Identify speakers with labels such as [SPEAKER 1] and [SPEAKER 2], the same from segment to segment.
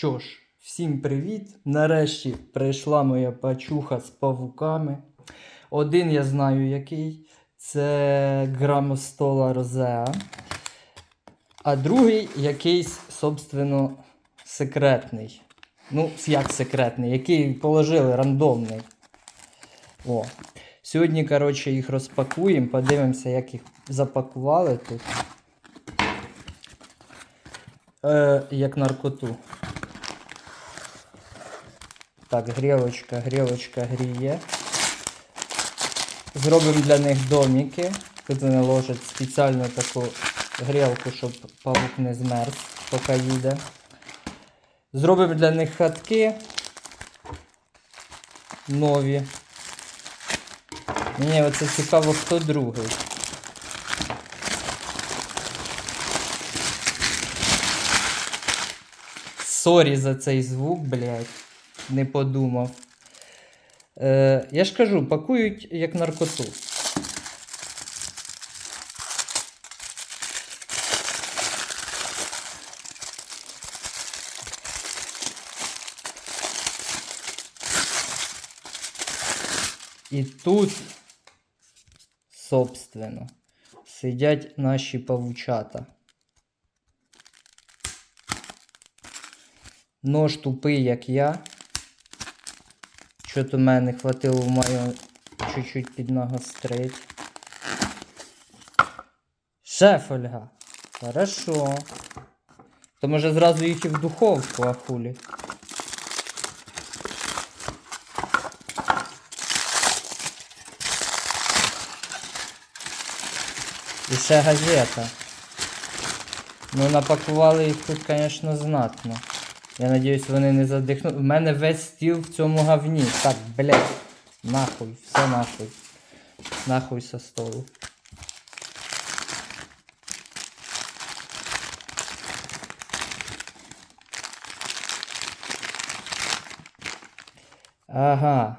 [SPEAKER 1] Що ж, всім привіт! Нарешті прийшла моя пачуха з павуками. Один я знаю який. Це грамостола Розеа. А другий якийсь, собственно, секретний. Ну, як секретний, який положили рандомний. О. Сьогодні, коротше, їх розпакуємо, подивимося, як їх запакували тут. Е, як наркоту. Так, грілочка, грілочка гріє. Зробимо для них домики. Тут вони ложать спеціальну таку грілку, щоб павук не змерз, поки їде. Зробимо для них хатки нові. Мені оце цікаво, хто другий. Сорі за цей звук, блядь. Не подумав. Е, я ж кажу, пакують як наркоту. І тут, собственно, сидять наші павучата. Нож тупий, як я. Що то в мене хватило в мою чуть-чуть піднагострить. Ще фольга. Хорошо. То може зразу їх і в духовку, а хулі. І ще газета. Ну, напакували їх тут, звісно, знатно. Я надіюсь, вони не задихнуть. У мене весь стіл в цьому говні. Так, блядь. Нахуй, все нахуй. Нахуй со столу. Ага.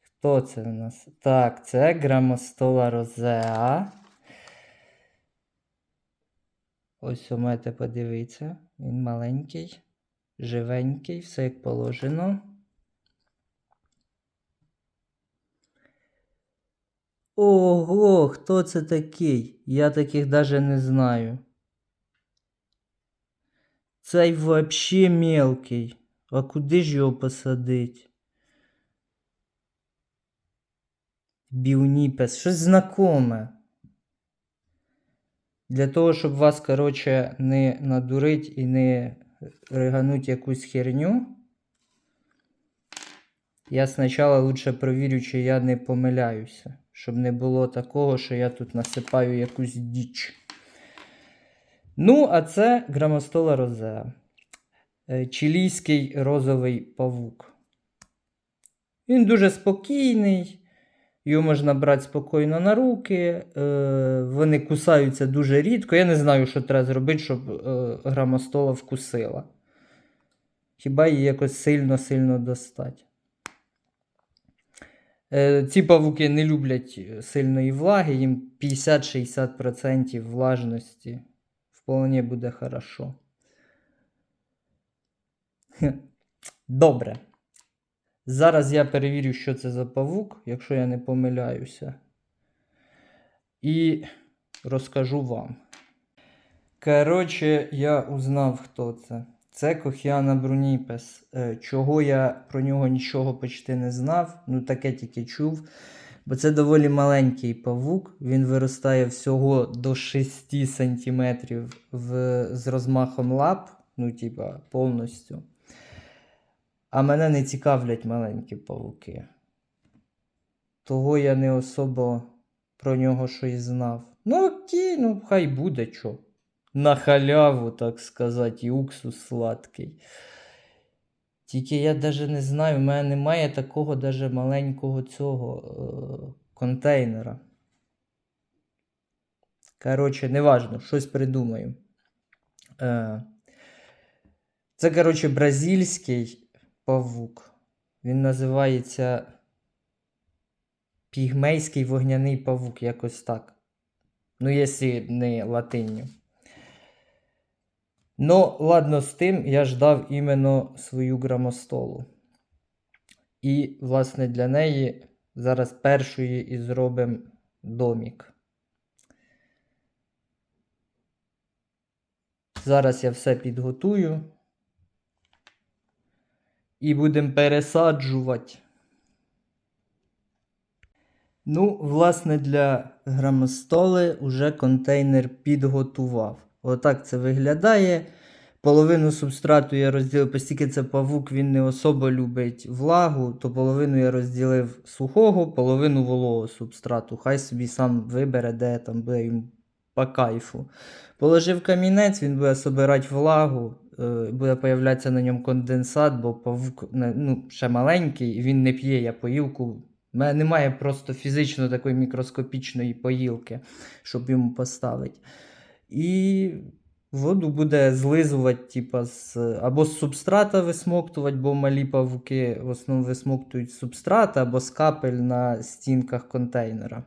[SPEAKER 1] Хто це у нас? Так, це грамостола Розеа. Ось ви можете подивитися. Він маленький, живенький, все як положено. Ого, хто це такий? Я таких даже не знаю. Цей вообще мелкий. А куди ж його посадить? Біуніпес, щось знакоме. Для того, щоб вас, коротше, не надурить і не ригануть якусь херню, я спочатку лучше провірю, чи я не помиляюся. Щоб не було такого, що я тут насипаю якусь діч. Ну, а це грамостола розеа. Е, Чилійський розовий павук. Він дуже спокійний. Його можна брати спокійно на руки, е, вони кусаються дуже рідко. Я не знаю, що треба зробити, щоб е, грамостола вкусила. Хіба її якось сильно-сильно достати. Е, ці павуки не люблять сильної влаги, їм 50-60% влажності. Вполне буде хорошо. Добре. Зараз я перевірю, що це за павук, якщо я не помиляюся. І розкажу вам. Коротше, я узнав, хто це. Це Кохіана Бруніпес. Е, Чого я про нього нічого почти не знав, ну таке тільки чув. Бо це доволі маленький павук. Він виростає всього до 6 см з розмахом лап, ну, типа, повністю. А мене не цікавлять маленькі павуки. Того я не особо про нього щось знав. Ну окей, ну хай буде що. На халяву, так сказати, і уксус сладкий. Тільки я навіть не знаю, в мене немає такого даже маленького цього е- контейнера. Коротше, неважно, щось придумаю. Е- це, коротше, бразильський павук. Він називається Пігмейський вогняний павук, якось так. Ну, якщо не латинню. Ну, ладно, з тим я ждав іменно свою грамостолу. І, власне, для неї зараз першої і зробимо домік. Зараз я все підготую. І будемо пересаджувати. Ну, власне, для грамостоли вже контейнер підготував. Отак це виглядає. Половину субстрату я розділив, оскільки це павук, він не особо любить влагу, то половину я розділив сухого, половину вологого субстрату. Хай собі сам вибере, де там буде йому по кайфу. Положив камінець, він буде собирати влагу, буде появлятися на ньому конденсат, бо павук ну, ще маленький, і він не п'є я поїлку. У немає просто фізично такої мікроскопічної поїлки, щоб йому поставити. І воду буде злизувати, типа, з, або з субстрата висмоктувати, бо малі павуки в основному висмоктують з субстрата, або з капель на стінках контейнера,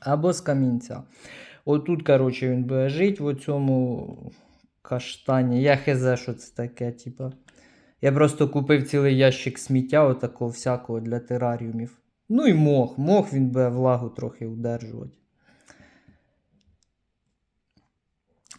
[SPEAKER 1] або з камінця. Отут, коротше, він буде жити в цьому каштані. Я хз, що це таке, типа. Я просто купив цілий ящик сміття, отакого всякого для тераріумів. Ну і мох. Мох він буде влагу трохи удержувати.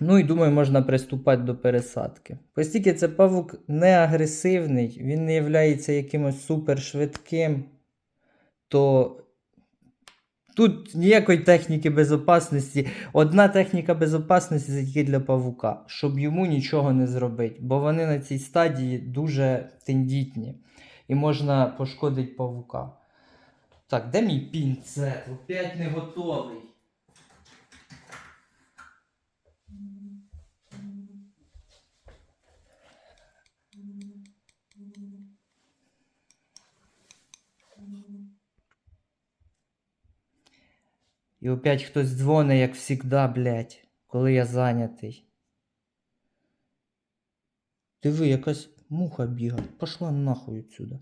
[SPEAKER 1] Ну і думаю, можна приступати до пересадки. Оскільки це павук не агресивний, він не є якимось супершвидким, то тут ніякої техніки безопасності. Одна техніка безопасності тільки для павука, щоб йому нічого не зробити. Бо вони на цій стадії дуже тендітні. І можна пошкодити павука. Так, де мій пінцет? Опять не готовий. І опять хтось дзвонить, як завжди, блядь, коли я зайнятий. Диви, якась муха бігає. Пошла нахуй отсюда.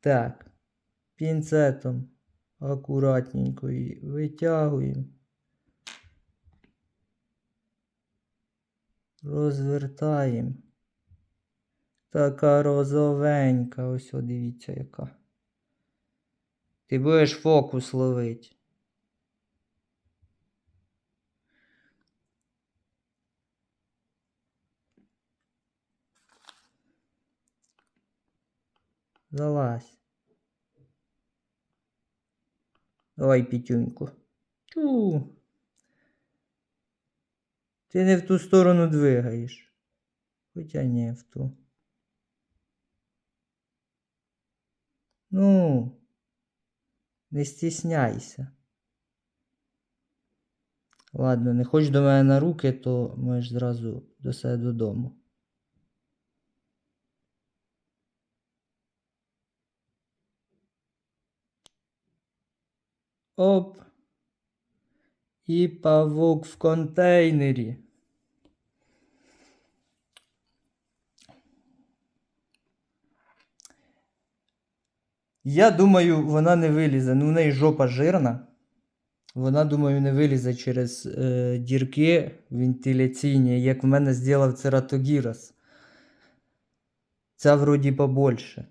[SPEAKER 1] Так. Пінцетом акуратненько її витягуємо. Розвертаємо. Така розовенька. Ось о, дивіться яка. Ти будеш фокус ловить. Залазь. Давай пітюньку. Чу. Ти не в ту сторону двигаєш. Хоча не в ту. Ну, не стісняйся. Ладно, не хочеш до мене на руки, то можеш зразу до себе додому. Оп. І павук в контейнері. Я думаю, вона не вилізе. Ну, в неї жопа жирна. Вона, думаю, не вилізе через е, дірки вентиляційні, як в мене зробив цератогірос. Ця вроді побольше.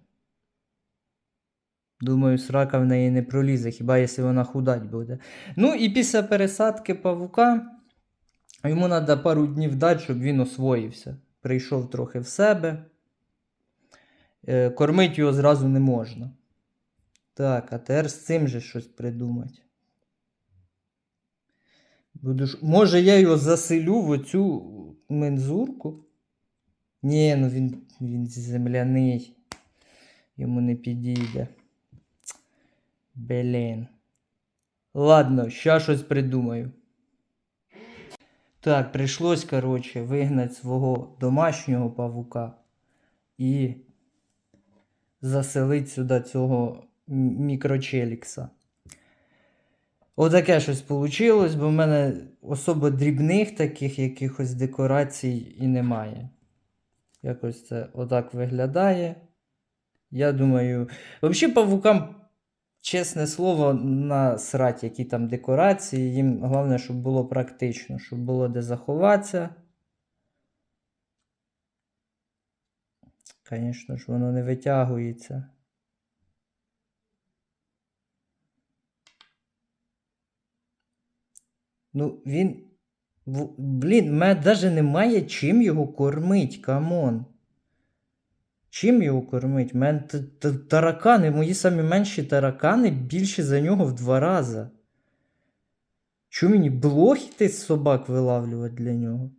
[SPEAKER 1] Думаю, срака в неї не пролізе, хіба якщо вона худать буде. Ну і після пересадки павука йому треба пару днів дати, щоб він освоївся. Прийшов трохи в себе. Е, кормити його зразу не можна. Так, а тепер з цим же щось придумати. Буду. Може я його заселю в оцю мензурку? Ні, ну він, він земляний. Йому не підійде. Блін. Ладно, ща щось придумаю. Так, прийшлось, коротше, вигнати свого домашнього павука і заселити сюди цього мікрочелікса. Отаке щось вийшло, бо в мене особо дрібних таких якихось декорацій і немає. Якось це отак виглядає. Я думаю, взагалі павукам, Чесне слово, насрать, які там декорації. Їм головне, щоб було практично, щоб було де заховатися. Звісно ж, воно не витягується. Ну, він. Блін, в мене навіть немає чим його кормить, камон. Чим його кормить? У мене т- таракани, мої самі менші таракани більші за нього в два рази. Чому мені блохи з собак вилавлювати для нього?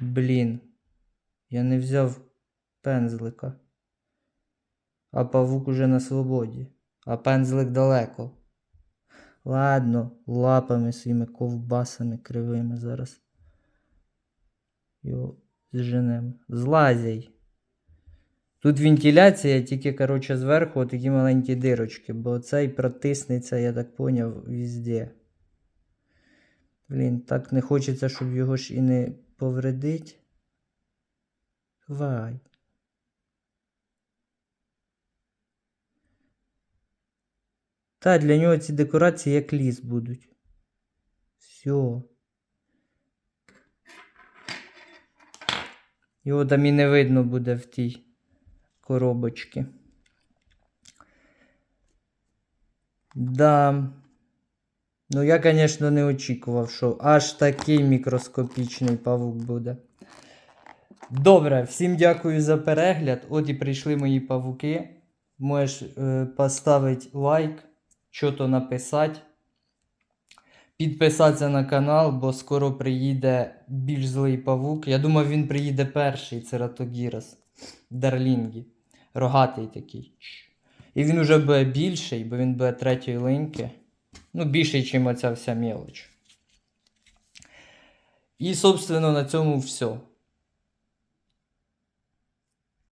[SPEAKER 1] Блін. Я не взяв пензлика. А павук уже на свободі. А пензлик далеко. Ладно, лапами своїми ковбасами кривими зараз. Його зженемо. Злазяй. Тут вентиляція, тільки, коротше, зверху такі маленькі дирочки, бо цей протиснеться, я так поняв, везде. Блін, так не хочеться, щоб його ж і не повредить. Давай. Та, для нього ці декорації як ліс будуть. Все. Його там і не видно буде в тій коробочці. Да. Ну, я, звісно, не очікував, що аж такий мікроскопічний павук буде. Добре, всім дякую за перегляд. От і прийшли мої павуки. Можеш е, поставити лайк, що то написати. Підписатися на канал, бо скоро приїде більш злий павук. Я думав, він приїде перший, Цератогірос. Дарлінгі. Рогатий такий. І він уже буде більший, бо він буде третьої линьки. Ну, більший, ніж оця вся мелоч. І, собственно, на цьому все.